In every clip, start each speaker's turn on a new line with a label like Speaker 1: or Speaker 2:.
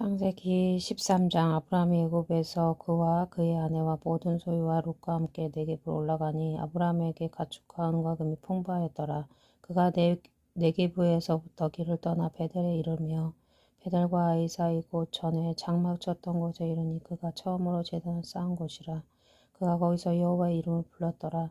Speaker 1: 창세기 13장 아브라함이 애굽에서 그와 그의 아내와 모든 소유와 롯과 함께 네겝으로 올라가니 아브라함에게 가축과 은과 금이 풍부하였더라. 그가 네, 네겝에서부터 길을 떠나 베델에 이르며 베델과 아이 사이 곧 전에 장막 쳤던 곳에 이르니 그가 처음으로 제단을 쌓은 곳이라. 그가 거기서 여호와의 이름을 불렀더라.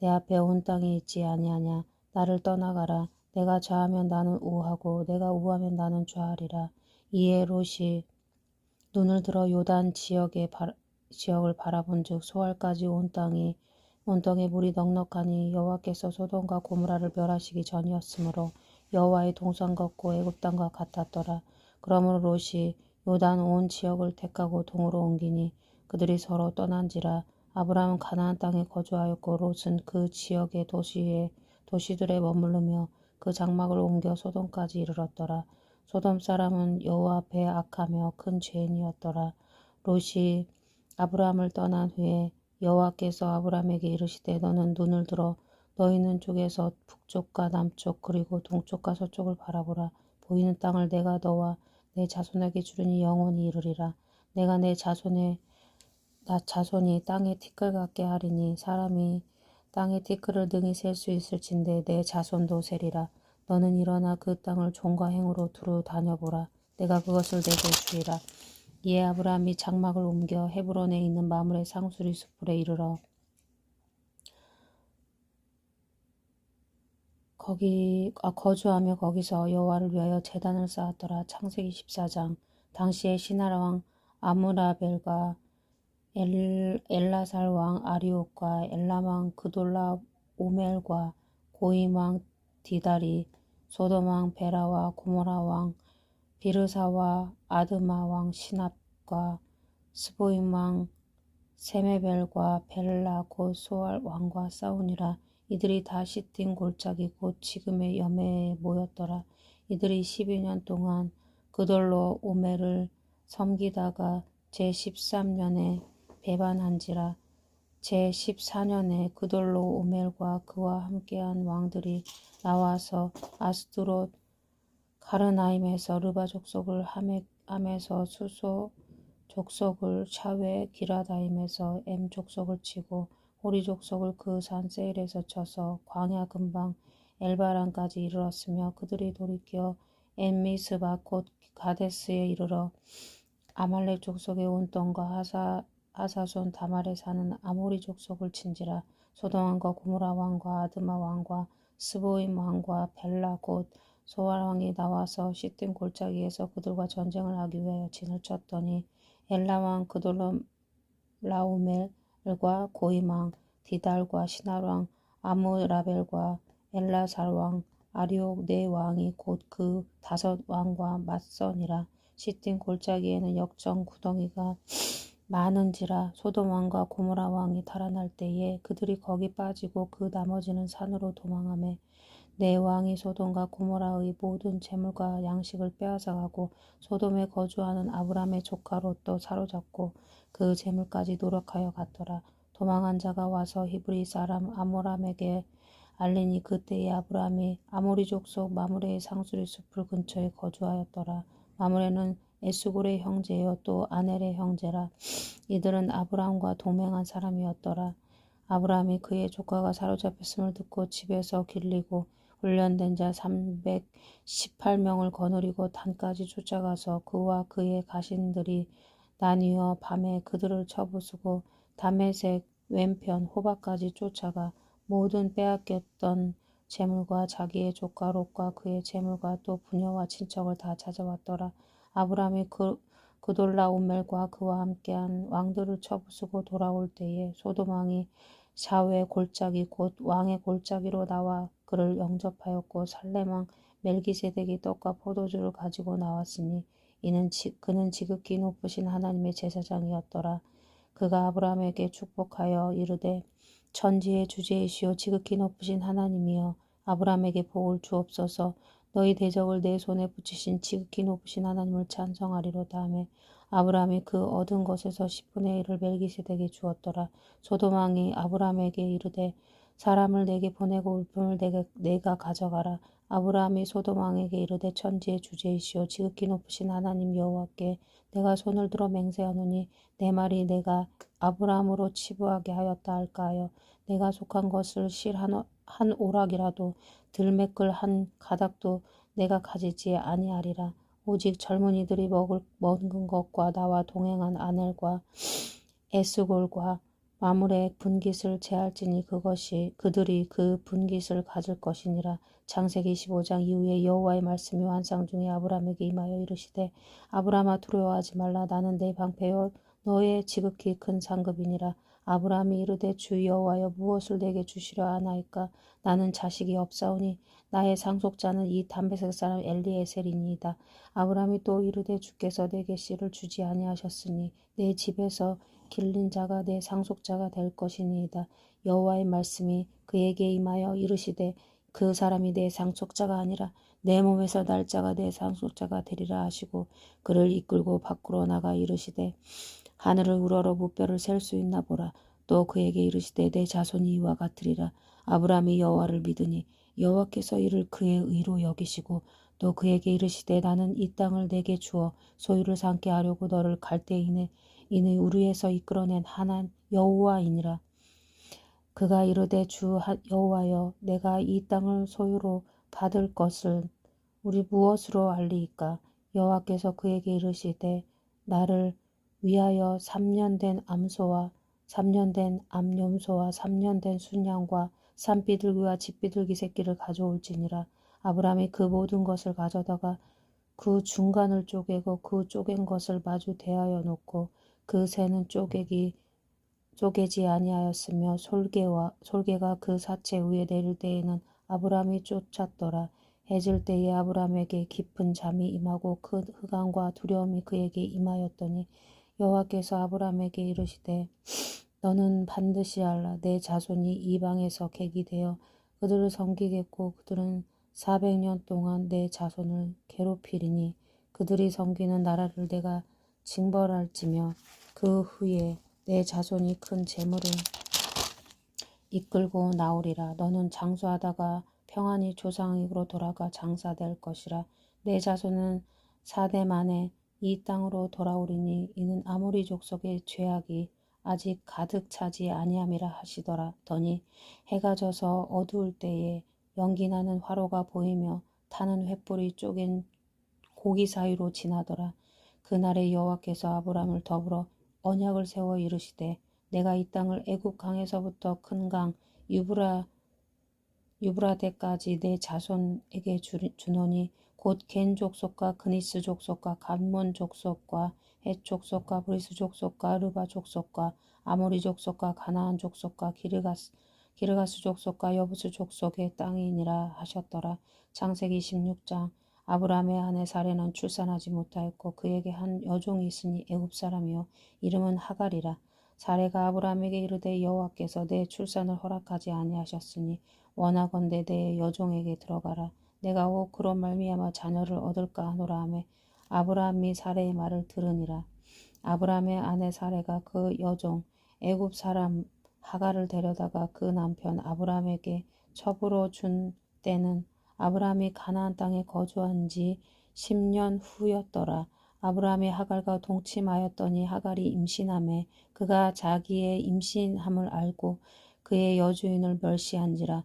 Speaker 1: 내 앞에 온 땅이 있지 아니하냐. 나를 떠나가라. 내가 좌하면 나는 우하고 내가 우하면 나는 좌하리라. 이에 롯이 눈을 들어 요단 지역의 바, 지역을 바라본즉 소알까지 온 땅이 온 땅에 물이 넉넉하니 여호와께서 소돔과 고무라를 멸하시기 전이었으므로 여호와의 동산 걷고 애굽 땅과 같았더라. 그러므로 롯이 요단 온 지역을 택하고 동으로 옮기니 그들이 서로 떠난지라 아브라함은 가나안 땅에 거주하였고 롯은 그 지역의 도시에 도시들에 머무르며 그 장막을 옮겨 소돔까지 이르렀더라. 소돔 사람은 여호와 앞에 악하며 큰 죄인이었더라. 롯이 아브라함을 떠난 후에 여호와께서 아브라함에게 이르시되 너는 눈을 들어 너 있는 쪽에서 북쪽과 남쪽 그리고 동쪽과 서쪽을 바라보라. 보이는 땅을 내가 너와 내 자손에게 주르니 영원히 이르리라. 내가 내 자손의 나 자손이 땅에 티끌 같게 하리니 사람이 땅에 티끌을 능히 셀 수 있을진데 내 자손도 세리라. 너는 일어나 그 땅을 종과 행으로 두루 다녀보라. 내가 그것을 내게 주리라. 이에 아브라함이 장막을 옮겨 헤브론에 있는 마물의 상수리 숲을에 이르러 거기 아, 거주하며 거기서 여호와를 위하여 제단을 쌓았더라. 창세기 14장 당시에 시나라 왕 아무라벨과 엘, 엘라살 왕 아리옥과 엘람 왕 그돌라 오멜과 고임 왕 디다리 소돔 왕 베라와 고모라 왕 비르사와 아드마 왕 시납과 스보임 왕 세메벨과 벨라 곧 소알 왕과 싸우니라. 이들이 다 시틴 골짜기 곧 지금의 여매에 모였더라. 이들이 12년 동안 그돌로 오멜을 섬기다가 제13년에 배반한지라 제14년에 그돌로 오멜과 그와 함께한 왕들이 나와서 아스드롯 가르나임에서 르바 족속을 함에서 수소 족속을 샤웨 기라다임에서 엠 족속을 치고 호리 족속을 그 산 세일에서 쳐서 광야 근방 엘바란까지 이르렀으며 그들이 돌이켜 엠미스바 곧 가데스에 이르러 아말렉 족속의 온돈과 하사 아사손 다말에 사는 아모리 족속을 친지라 소동 왕과 고무라 왕과 아드마 왕과 스보임 왕과 벨라 곧 소알 왕이 나와서 시팀 골짜기에서 그들과 전쟁을 하기 위하여 진을 쳤더니 엘라 왕 그돌로 라우멜과 고임 왕 디달과 시날 왕 아무라벨과 엘라살 왕 아리옥 네 왕이 곧 그 다섯 왕과 맞서니라 시팀 골짜기에는 역정 구덩이가 많은지라 소돔 왕과 고모라 왕이 달아날 때에 그들이 거기 빠지고 그 나머지는 산으로 도망하며 내 왕이 소돔과 고모라의 모든 재물과 양식을 빼앗아 가고 소돔에 거주하는 아브람의 조카로 또 사로잡고 그 재물까지 노력하여 갔더라. 도망한 자가 와서 히브리 사람 아모람에게 알리니 그때에 아브람이 아모리 족 속 마므레의 상수리 숲을 근처에 거주하였더라. 마므레는 에스골의 형제요 또 아넬의 형제라 이들은 아브라함과 동맹한 사람이었더라. 아브라함이 그의 조카가 사로잡혔음을 듣고 집에서 길리고 훈련된 자 318명을 거느리고 단까지 쫓아가서 그와 그의 가신들이 나뉘어 밤에 그들을 쳐부수고 담에색 왼편 호박까지 쫓아가 모든 빼앗겼던 재물과 자기의 조카 롯과 그의 재물과 또 부녀와 친척을 다 찾아왔더라. 아브라함이 그, 그돌라오멜과 그와 함께한 왕들을 쳐부수고 돌아올 때에 소돔왕이 샤웨 골짜기 곧 왕의 골짜기로 나와 그를 영접하였고 살레망 멜기세덱이 떡과 포도주를 가지고 나왔으니 이는 지, 그는 지극히 높으신 하나님의 제사장이었더라. 그가 아브라함에게 축복하여 이르되 천지의 주제이시오 지극히 높으신 하나님이여 아브라함에게 복을 주옵소서 너희 대적을 내 손에 붙이신 지극히 높으신 하나님을 찬성하리로다 하며 아브라함이 그 얻은 것에서 10분의 1을 멜기세덱에 주었더라. 소돔왕이 아브라함에게 이르되 사람을 내게 보내고 울품을 내게, 내가 가져가라. 아브라함이 소돔왕에게 이르되 천지의 주제이시오 지극히 높으신 하나님 여호와께 내가 손을 들어 맹세하노니 내 말이 내가 아브라함으로 치부하게 하였다 할까 하여 내가 속한 것을 실한 한 오락이라도 들매끌 한 가닥도 내가 가지지 아니하리라. 오직 젊은이들이 먹을 먹은 것과 나와 동행한 아넬과 에스골과 마물의 분깃을 제할지니 그것이 그들이 그 분깃을 가질 것이니라. 창세기 15장 이후에 여호와의 말씀이 환상 중에 아브라함에게 임하여 이르시되 아브라함아 두려워하지 말라 나는 내 방패요 너의 지극히 큰 상급이니라. 아브라함이 이르되 주 여호와여 무엇을 내게 주시려 하나이까 나는 자식이 없사오니 나의 상속자는 이 담베색 사람 엘리에셀이니이다. 아브라함이 또 이르되 주께서 내게 씨를 주지 아니하셨으니 내 집에서 길린 자가 내 상속자가 될 것이니이다. 여호와의 말씀이 그에게 임하여 이르시되 그 사람이 내 상속자가 아니라 내 몸에서 날짜가 내 상속자가 되리라 하시고 그를 이끌고 밖으로 나가 이르시되 하늘을 우러러 무뼈를 셀 수 있나 보라. 또 그에게 이르시되 내 자손이 이와 같으리라. 아브라함이 여호와를 믿으니 여호와께서 이를 그의 의로 여기시고 또 그에게 이르시되 나는 이 땅을 내게 주어 소유를 삼게 하려고 너를 갈대인의 인의 우리에서 이끌어낸 하난 여호와이니라. 그가 이르되 주 여호와여 내가 이 땅을 소유로 받을 것을 우리 무엇으로 알리이까 여호와께서 그에게 이르시되 나를 위하여 3년 된 암소와 3년 된 암염소와 3년 된 순양과 산비둘기와 집비둘기 새끼를 가져올지니라 아브라함이 그 모든 것을 가져다가 그 중간을 쪼개고 그 쪼갠 것을 마주 대하여 놓고 그 새는 쪼개기 쪼개지 아니하였으며 솔개와 솔개가 그 사체 위에 내릴 때에는 아브라함이 쫓았더라. 해질 때에 아브라함에게 깊은 잠이 임하고 큰 흑암과 두려움이 그에게 임하였더니 여호와께서 아브라함에게 이르시되 너는 반드시 알라 내 자손이 이방에서 객이 되어 그들을 섬기겠고 그들은 400년 동안 내 자손을 괴롭히리니 그들이 섬기는 나라를 내가 징벌할지며 그 후에 내 자손이 큰 재물을 이끌고 나오리라. 너는 장수하다가 평안히 조상에게로 돌아가 장사될 것이라. 내 자손은 사대 만에 이 땅으로 돌아오리니 이는 아모리 족속의 죄악이 아직 가득 차지 아니함이라 하시더라. 더니 해가 져서 어두울 때에 연기 나는 화로가 보이며 타는 횃불이 쪼갠 고기 사이로 지나더라. 그날에 여호와께서 아브람을 더불어 언약을 세워 이르시되 내가 이 땅을 애굽 강에서부터 큰 강 유브라 유브라데까지 내 자손에게 주노니 곧 겐 족속과 그니스 족속과 간몬 족속과 헷 족속과 브리스 족속과 르바 족속과 아모리 족속과 가나안 족속과 기르가스 기르가스 족속과 여부스 족속의 땅이니라 하셨더라. 창세기 16장 아브라함의 아내 사례는 출산하지 못하였고 그에게 한 여종이 있으니 애굽 사람이요 이름은 하갈이라. 사례가 아브라함에게 이르되 여호와께서 내 출산을 허락하지 아니하셨으니 원하건대 내 여종에게 들어가라. 내가 혹 그런 말미암아 자녀를 얻을까 하노라 하매 아브라함이 사례의 말을 들으니라. 아브라함의 아내 사례가 그 여종 애굽 사람 하갈을 데려다가 그 남편 아브라함에게 첩으로 준 때는 아브라함이 가나안 땅에 거주한 지 10년 후였더라. 아브라함이 하갈과 동침하였더니 하갈이 임신함에 그가 자기의 임신함을 알고 그의 여주인을 멸시한지라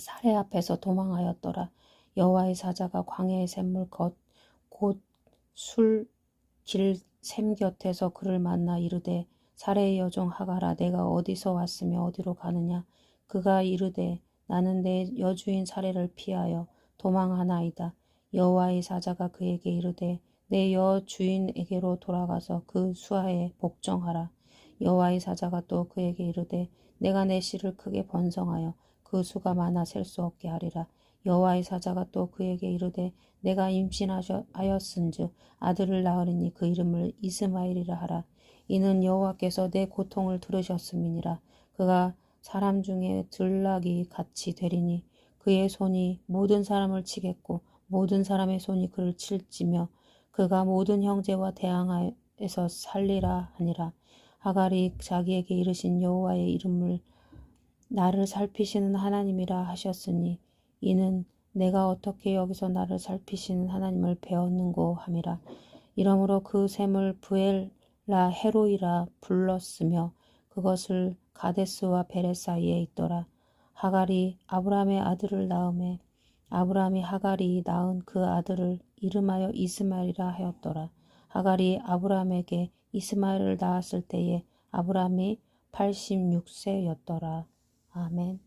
Speaker 1: 사례 앞에서 도망하였더라. 여호와의 사자가 광야의 샘물 겉곧 술길 샘 곁에서 그를 만나 이르되 사레의 여종 하가라 내가 어디서 왔으며 어디로 가느냐? 그가 이르되 나는 내 여주인 사례를 피하여 도망하나이다. 여호와의 사자가 그에게 이르되 내 여주인에게로 돌아가서 그 수하에 복종하라. 여호와의 사자가 또 그에게 이르되 내가 내 씨를 크게 번성하여 그 수가 많아 셀 수 없게 하리라. 여호와의 사자가 또 그에게 이르되 내가 임신하였은즉 아들을 낳으리니 그 이름을 이스마엘이라 하라. 이는 여호와께서 내 고통을 들으셨음이니라. 그가 사람 중에 들락이 같이 되리니 그의 손이 모든 사람을 치겠고 모든 사람의 손이 그를 칠지며 그가 모든 형제와 대항하에서 살리라 하니라. 하갈이 자기에게 이르신 여호와의 이름을 나를 살피시는 하나님이라 하셨으니 이는 내가 어떻게 여기서 나를 살피시는 하나님을 배웠는고 함이라. 이러므로 그 샘을 부엘라 헤로이라 불렀으며 그것을 가데스와 베레 사이에 있더라. 하갈이 아브라함의 아들을 낳음에 아브라함이 하갈이 낳은 그 아들을 이름하여 이스마엘이라 하였더라. 하갈이 아브라함에게 이스마엘을 낳았을 때에 아브라함이 86세였더라 아멘